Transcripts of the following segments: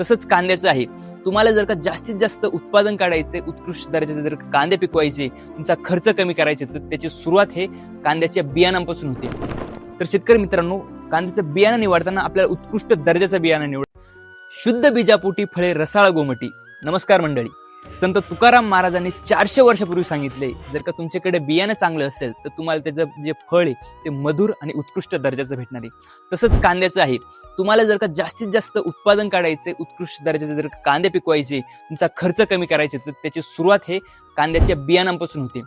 तसंच कांद्याचं आहे. तुम्हाला जर का जास्तीत जास्त उत्पादन काढायचे उत्कृष्ट दर्जाचे जर कांदे पिकवायचे तुमचा खर्च कमी करायचे तर त्याची सुरुवात हे कांद्याच्या बियाणांपासून होते. तर शेतकरी मित्रांनो कांद्याचं बियाणं निवडताना आपल्याला उत्कृष्ट दर्जाचं बियाणं निवड शुद्ध बीजापोटी फळे रसाळ गोमटी. नमस्कार मंडळी. संत तुकाराम महाराजांनी चारशे वर्षापूर्वी सांगितले जर का तुमच्याकडे बियाणं चांगलं असेल तर तुम्हाला त्याचं जे फळ आहे ते मधुर आणि उत्कृष्ट दर्जाचं भेटणार आहे. तसंच कांद्याचं आहे. तुम्हाला जर का जास्तीत जास्त उत्पादन काढायचे उत्कृष्ट दर्जाचे जर का कांदे पिकवायचे तुमचा खर्च कमी करायचे तर त्याची सुरुवात हे कांद्याच्या बियाणांपासून होते.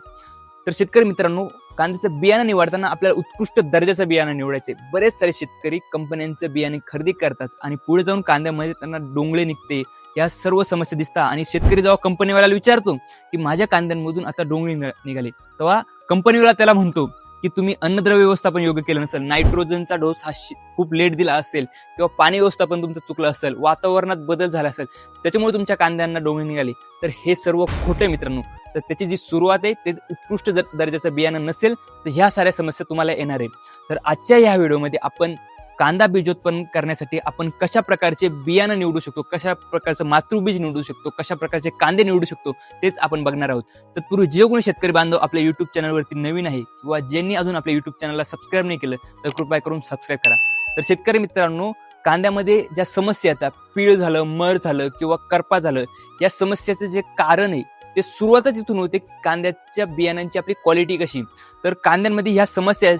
तर शेतकरी मित्रांनो कांद्याचं बियाणं निवडताना आपल्याला उत्कृष्ट दर्जाचं बियाणं निवडायचे बरेच सारे शेतकरी कंपन्यांचं बियाणे खरेदी करतात आणि पुढे जाऊन कांद्यामध्ये त्यांना डोंगळे निघते या सर्व समस्या दिसतात आणि शेतकरी जेव्हा कंपनीवाल्याला विचारतो की माझ्या कांद्यांमधून आता डोंगळी निघाली तेव्हा कंपनीवाला त्याला म्हणतो की तुम्ही अन्नद्रव्य व्यवस्थापन योग्य केलं नसेल नायट्रोजनचा डोस हा खूप लेट दिला असेल किंवा पाणी व्यवस्थापन तुमचं चुकलं असेल वातावरणात बदल झाला असेल त्याच्यामुळे तुमच्या कांद्यांना डोंगळी निघाली. तर हे सर्व खोटे मित्रांनो. तर त्याची जी सुरुवात आहे ते उत्कृष्ट जर दर्जाचं बियाणं नसेल तर ह्या साऱ्या समस्या तुम्हाला येणार आहेत. तर आजच्या ह्या व्हिडिओमध्ये आपण कांदा बीज उत्पन्न करण्यासाठी आपण कशा प्रकारचे बियाणं निवडू शकतो कशा प्रकारचं मातृबीज निवडू शकतो कशा प्रकारचे कांदे निवडू शकतो तेच आपण बघणार आहोत. तत्पूर्वी जे कोणी शेतकरी बांधव आपल्या युट्यूब चॅनलवरती नवीन आहे किंवा ज्यांनी अजून आपल्या युट्यूब चॅनलला सबस्क्राईब नाही केलं तर कृपया करून सबस्क्राईब करा. तर शेतकरी मित्रांनो कांद्यामध्ये ज्या समस्या येतात पीळ झालं मर झालं किंवा करपा झालं या समस्याचं जे कारण आहे ते सुरुवातच इथून होते कांद्याच्या बियाण्यांची आपली क्वालिटी कशी. तर कांद्यांमध्ये ह्या समस्या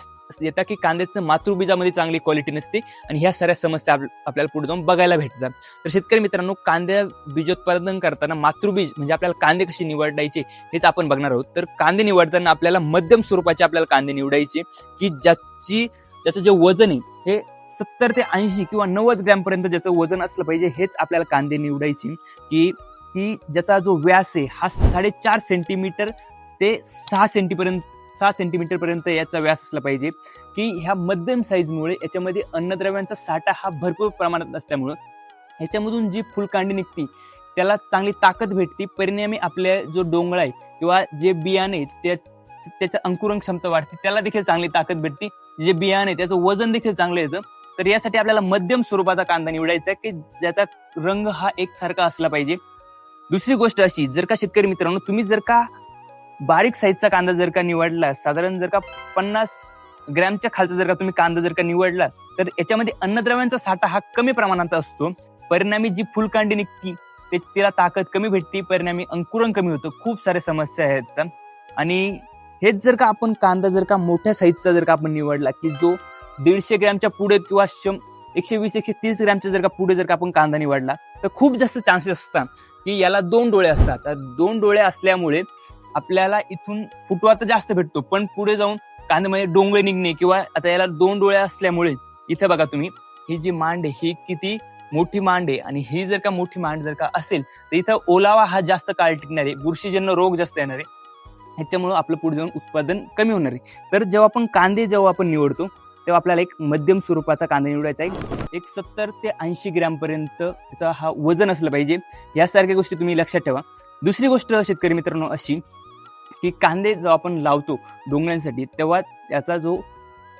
येतात की कांद्याचं मातृबीजामध्ये चांगली क्वालिटी नसते आणि ह्या साऱ्या समस्या आप- आपल्याला पुढे जाऊन बघायला भेटतात. तर शेतकरी मित्रांनो कांद्या बीजोत्पादन करताना मातृबीज म्हणजे आपल्याला कांदे कसे निवडायचे हेच आपण बघणार आहोत. तर कांदे निवडताना आपल्याला मध्यम स्वरूपाचे आपल्याला कांदे निवडायचे की ज्याची ज्याचं जे वजन आहे हे सत्तर ते ऐंशी किंवा नव्वद ग्रॅमपर्यंत ज्याचं वजन असलं पाहिजे हेच आपल्याला कांदे निवडायचे. की की ज्याचा जो व्यास आहे हा साडेचार सेंटीमीटर ते सहा सेंटीपर्यंत सहा सेंटीमीटरपर्यंत याचा व्यास असला पाहिजे. की ह्या मध्यम साईजमुळे याच्यामध्ये अन्नद्रव्यांचा साठा हा भरपूर प्रमाणात असल्यामुळं ह्याच्यामधून जी फुलकांडी निघती त्याला चांगली ताकद भेटते. परिणामी आपल्या जो डोंगळा आहे किंवा जे बियाणे आहे, त्या त्याचं अंकुरण क्षमता वाढते. त्याला देखील चांगली ताकद भेटते. जे बियाणे आहे, त्याचं वजन देखील चांगलं येतं. तर यासाठी आपल्याला मध्यम स्वरूपाचा कांदा निवडायचा आहे की ज्याचा रंग हा एकसारखा असला पाहिजे. दुसरी गोष्ट अशी जर का शेतकरी मित्रांनो तुम्ही जर का बारीक साईजचा कांदा जर का निवडला साधारण जर का पन्नास ग्रॅमच्या खालचा जर का तुम्ही कांदा जर का निवडला तर याच्यामध्ये अन्नद्रव्यांचा साठा हा कमी प्रमाणात असतो. परिणामी जी फुलकांडी निघती ते तिला ताकद कमी भेटते परिणामी अंकुरण कमी होतं. खूप साऱ्या समस्या आहेत. आणि हेच जर का आपण कांदा जर का मोठ्या साईजचा जर का आपण निवडला की जो दीडशे ग्रॅमच्या पुढे किंवा शं एकशे वीस एकशे तीस ग्रॅमच्या जर का पुढे जर का आपण कांदा निवडला तर खूप जास्त चान्सेस असतात की याला दोन डोळे असतात. तर दोन डोळे असल्यामुळे आपल्याला इथून फुटवा तर जास्त भेटतो पण पुढे जाऊन कांद्यामध्ये डोंगळे निघणे किंवा आता याला दोन डोळे असल्यामुळे इथे बघा तुम्ही ही जी मांड आहे ही किती मोठी मांड आहे आणि ही जर का मोठी मांड जर का असेल तर इथं ओलावा हा जास्त काळ टिकणार आहे बुरशीजन्य रोग जास्त येणार आहे. ह्याच्यामुळं आपलं पुढे जाऊन उत्पादन कमी होणार आहे. तर जेव्हा आपण कांदे जेव्हा आपण निवडतो तेव्हा आपल्याला एक मध्यम स्वरूपाचा कांदा निवडायचा आहे. एक सत्तर ते ऐंशी ग्रॅमपर्यंत त्याचा हा वजन असलं पाहिजे. यासारख्या गोष्टी तुम्ही लक्षात ठेवा. दुसरी गोष्ट शेतकरी मित्रांनो अशी की कांदे जेव्हा आपण लावतो डोंगरांसाठी तेव्हा त्याचा जो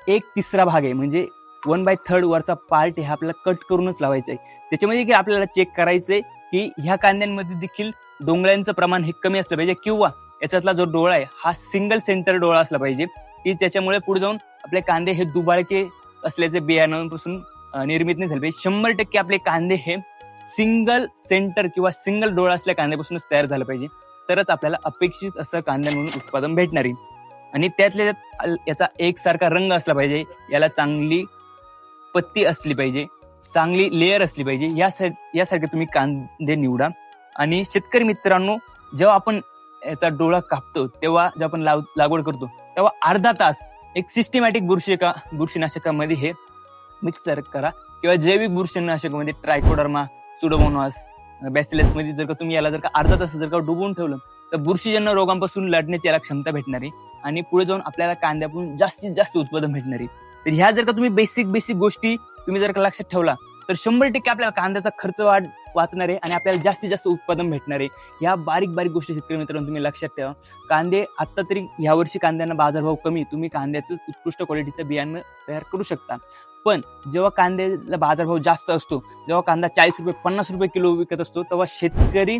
एक तिसरा भाग आहे म्हणजे वन बाय थर्ड वरचा पार्ट हा आपल्याला कट करूनच लावायचा आहे त्याच्यामध्ये की आपल्याला चेक करायचंय की ह्या कांद्यांमध्ये देखील डोंगळ्यांचं प्रमाण हे कमी असलं पाहिजे किंवा याच्यातला जो डोळा आहे हा सिंगल सेंटर डोळा असला पाहिजे की त्याच्यामुळे पुढे जाऊन आपले कांदे हे दुबाळके असल्याचे बियाणांपासून निर्मित नाही झाले पाहिजे. शंभर टक्के आपले कांदे हे सिंगल सेंटर किंवा सिंगल डोळा असल्या कांद्यापासूनच तयार झालं पाहिजे. तरच आपल्याला अपेक्षित असं कांद्यांमधून उत्पादन भेटणार आहे. आणि त्यातल्या त्यात अल- याचा एकसारखा रंग असला पाहिजे याला चांगली पत्ती असली पाहिजे चांगली लेअर असली पाहिजे या यासारखे तुम्ही कांदे निवडा. आणि शेतकरी मित्रांनो जेव्हा आपण याचा डोळा कापतो तेव्हा जेव्हा आपण लाव लागवड करतो तेव्हा अर्धा तास एक सिस्टमॅटिक बुरशीका बुरशीनाशकामध्ये हे मिक्सर करा. किंवा जैविक बुरशीनाशकामध्ये ट्रायकोडर्मा सुडोमोनास बॅसिलसमध्ये जर का तुम्ही याला जर का अर्धा तास जर का डुबवून ठेवलं तर बुरशीजन्य रोगांपासून लढण्याची याला क्षमता भेटणार आहे आणि पुढे जाऊन आपल्याला कांद्यापासून जास्तीत जास्त उत्पादन भेटणार. आहे तर ह्या जर का तुम्ही बेसिक बेसिक गोष्टी तुम्ही जर का लक्षात ठेवला तर शंभर टक्के आपल्याला कांद्याचा खर्च वाढ वाचणार आहे आणि आपल्याला जास्तीत जास्त उत्पादन भेटणार आहे या बारीक बारीक गोष्टी शेतकरी मित्रांनो तुम्ही लक्षात ठेवा. कांदे आत्ता तरी यावर्षी कांद्यांना बाजारभाव कमी तुम्ही कांद्याचं उत्कृष्ट क्वालिटीचं बियाणं तयार करू शकता. पण जेव्हा कांद्याला बाजारभाव जास्त असतो जेव्हा कांदा चाळीस रुपये पन्नास रुपये किलो विकत असतो तेव्हा शेतकरी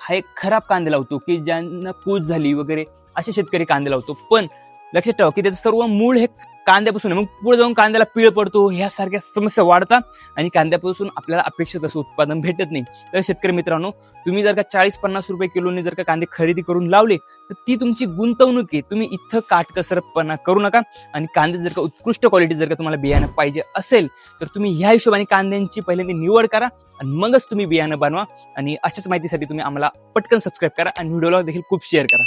हा एक खराब कांदे लावतो की ज्यांना कूच झाली वगैरे असे शेतकरी कांदे लावतो. पण लक्षात ठेवा की त्याचं सर्व मूळ हे कांद्यापासून आहे. मग पुढे जाऊन कांद्याला पिळ पडतो ह्यासारख्या समस्या वाढतात आणि कांद्यापासून आपल्याला अपेक्षित असं उत्पादन भेटत नाही. तर शेतकरी मित्रांनो तुम्ही जर का चाळीस पन्नास रुपये किलोने जर का कांदे खरेदी करून लावले तर ती तुमची गुंतवणूक आहे. तुम्ही इथं काटकसरपणा करू नका आणि कांदे जर का उत्कृष्ट क्वालिटी जर का तुम्हाला बियाणं पाहिजे असेल तर तुम्ही ह्या हिशोबाने कांद्यांची पहिल्यांदा निवड करा आणि मगच तुम्ही बियाणं बनवा. आणि अशाच माहितीसाठी तुम्ही आम्हाला पटकन सबस्क्राईब करा आणि व्हिडिओला देखील खूप शेअर करा.